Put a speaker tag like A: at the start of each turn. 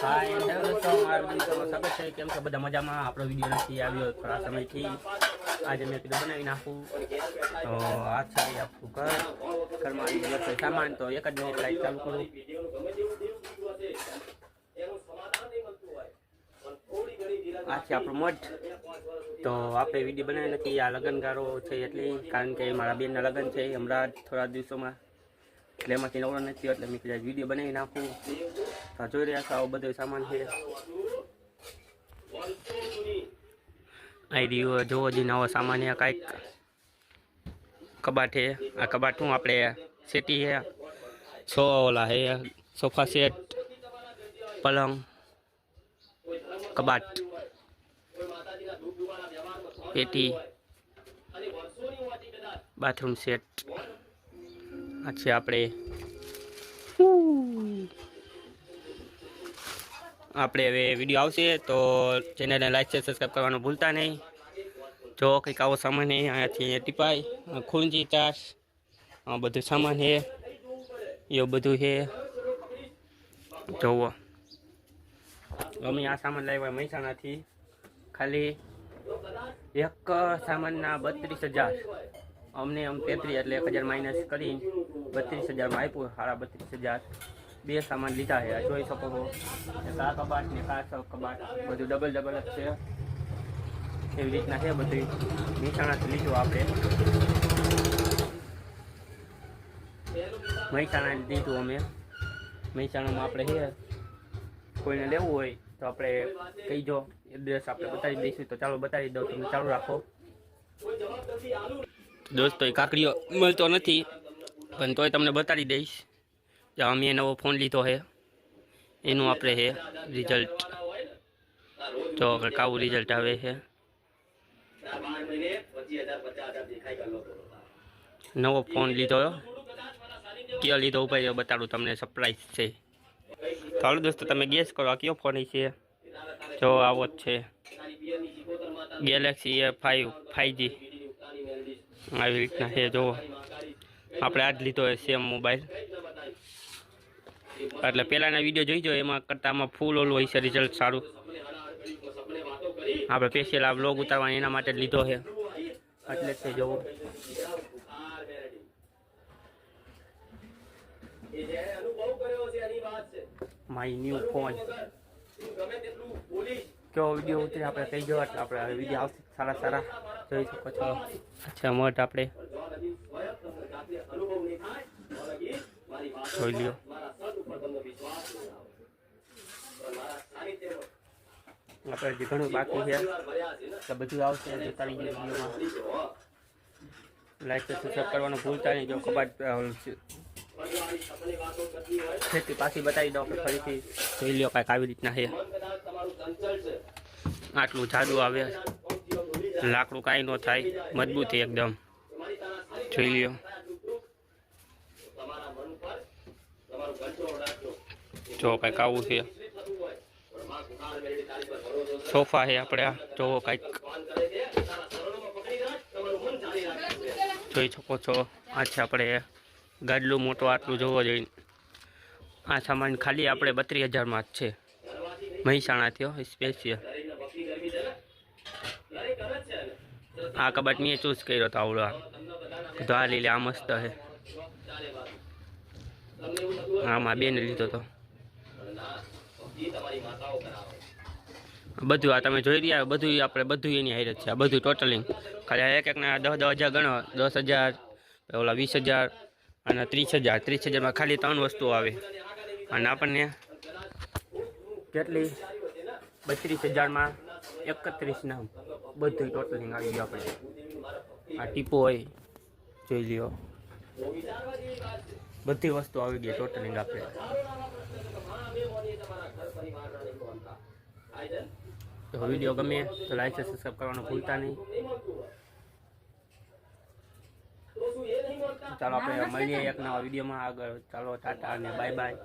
A: Hi hello તો મારા મિત્રો સ્વાગત છે કેમ છો, બધા મજામાં. આપણો વીડિયો નથી આવ્યો, થોડા સમયથી આજે મેં કીધું બનાવી નાખું. તો આ છે આપું ઘર. ઘરમાં સામાન, તો એક જ મિનિટ લાઈટ ચાલુ કરું. આ છે આપણું મઠ. તો આપણે વીડિયો બનાવી નથી આ લગ્નગારો છે એટલે, કારણ કે મારા બેનના લગ્ન છે. હમણાં થોડા દિવસોમાં એટલે એમાંથી નવરો નથી, એટલે મેં વીડિયો બનાવી નાખું. જોઈ રહ્યા છો, આવો બધો સામાન છે. આઈડિયો જોવો જે નવો સામાન કાંઈક કબાટ છે. આ કબાટ શું આપણે સેટી છે સો ઓલા છે, સોફા સેટ, પલંગ, કબાટ, પેટી, બાથરૂમ સેટ. આ છે આપણે આપણે હવે વીડિયો આવશે તો ચેનલને લાઈક છે સબસ્ક્રાઈબ કરવાનું ભૂલતા નહીં. જો કંઈક આવો સામાન છે, અહીંયાથી અહીંયા ટીપાય આ ખૂંજી ચાસ, આ બધું સામાન છે, એવું બધું છે. જોવો. અમે આ સામાન લાવ્યા મહેસાણાથી. ખાલી એક સામાનના બત્રીસ હજાર. અમને આમ તેત્રીસ એટલે એક હજાર માઇનસ કરી, બત્રીસ હજારમાં આપ્યું, સાડા બત્રીસ હજાર. બે સામાન લીધા છે જોઈ શકો છો. આ કબાટ ને આ કબાટ, બધું ડબલ ડબલ જ છે. એવી રીતના છે બધું મહેસાણાથી લીધું આપણે. મહેસાણા લીધું અમે. મહેસાણામાં આપણે છે, કોઈને લેવું હોય તો આપણે કહીજો. એડ્રેસ આપણે બતાવી દઈશું. તો ચાલો બતાવી દઉં, તમે ચાલુ રાખો. દોસ્તો એ કાકડીઓ મળતો નથી, પણ તોય તમને બતાવી દઈશ કે અમે નવો ફોન લીધો છે. એનું આપણે છે રિઝલ્ટ જો કંઈક આવું રિઝલ્ટ આવે છે. નવો ફોન લીધો કયો લીધો ભાઈ બતાડું તમને સરપ્રાઈઝ છે. ચાલો દોસ્તો, તમે ગેસ કરો, આ કયો ફોન છે? જો આવો જ છે. ગેલેક્સી એ ફાઈવ ફાઈવજી આવી રીતના છે, જુઓ. આપણે આ જ લીધો હોય સેમ મોબાઈલ એટલે પહેલાંના વીડિયો જોઈજો એમાં કરતાં આમાં ફૂલ ઓલું હોય છે રિઝલ્ટ સારું. આપણે સ્પેશિયલ આ બ્લોગ ઉતારવાનો, એના માટે લીધો છે. એટલે જ જોવો માય ન્યૂ ફોન કેવો વીડિયો ઉતરી આપણે કહી જવા આપણે વીડિયો આવશે સારા સારા. જોઈ શકો છો. અચ્છા મઠ આપણે. જોઈ લ્યો. આપણે જે ઘણું બાકી છે. તો બધું આવશે જોતા રહીએ લાઈક સબસ્ક્રાઈબ કરવાનું ભૂલતા નહીં. જો કબાટ ખેતી પાછી બતાવી દો આપણે ફરીથી. જોઈ લ્યો, કાંઈક આવી રીતના છે. આટલું જાડું આવે. લાકડું કાંઈ ન થાય, મજબૂતી એકદમ. જોઈ લ્યો. જો કાંઈક આવું છે. સોફા છે આપણે આ. જોવો કાંઈક. જોઈ શકો છો. આ છે આપણે ગાડલું મોટું આટલું જોવો જોઈએ આ સામાન ખાલી આપણે બત્રીસ હજારમાં જ છે. મહેસાણાથી સ્પેશિયલ આ કબાટ મેં ચૂઝ કર્યો હતો આવડો તો આ લીલે આ મસ્ત છે આમાં બેને લીધો હતો બધું આ તમે જોઈ રહ્યા, બધું આપણે બધું એની હાઈર છે. આ બધું ટોટલિંગ ખાલી એક એકના દસ દસ હજાર ગણો, દસ હજાર ઓલા વીસ હજાર અને ત્રીસ હજાર. ત્રીસ હજારમાં ખાલી ત્રણ વસ્તુ આવે. અને આપણને કેટલી? બત્રીસ હજારમાં એકત્રીસ નામ. બધું ટોટલિંગ આવી ગયું આપણે. આ ટીપો હોય, જોઈ લ્યો. બધી વસ્તુ આવી ગઈ ટોટલિંગ આપણે. તો વીડિયો ગમે તો લાઈક સબસ્ક્રાઈબ કરવાનું ભૂલતા નહીં. ચાલો આપણે મળીએ એક નવા વિડીયોમાં આગળ. ચાલો, ટાટા અને બાય બાય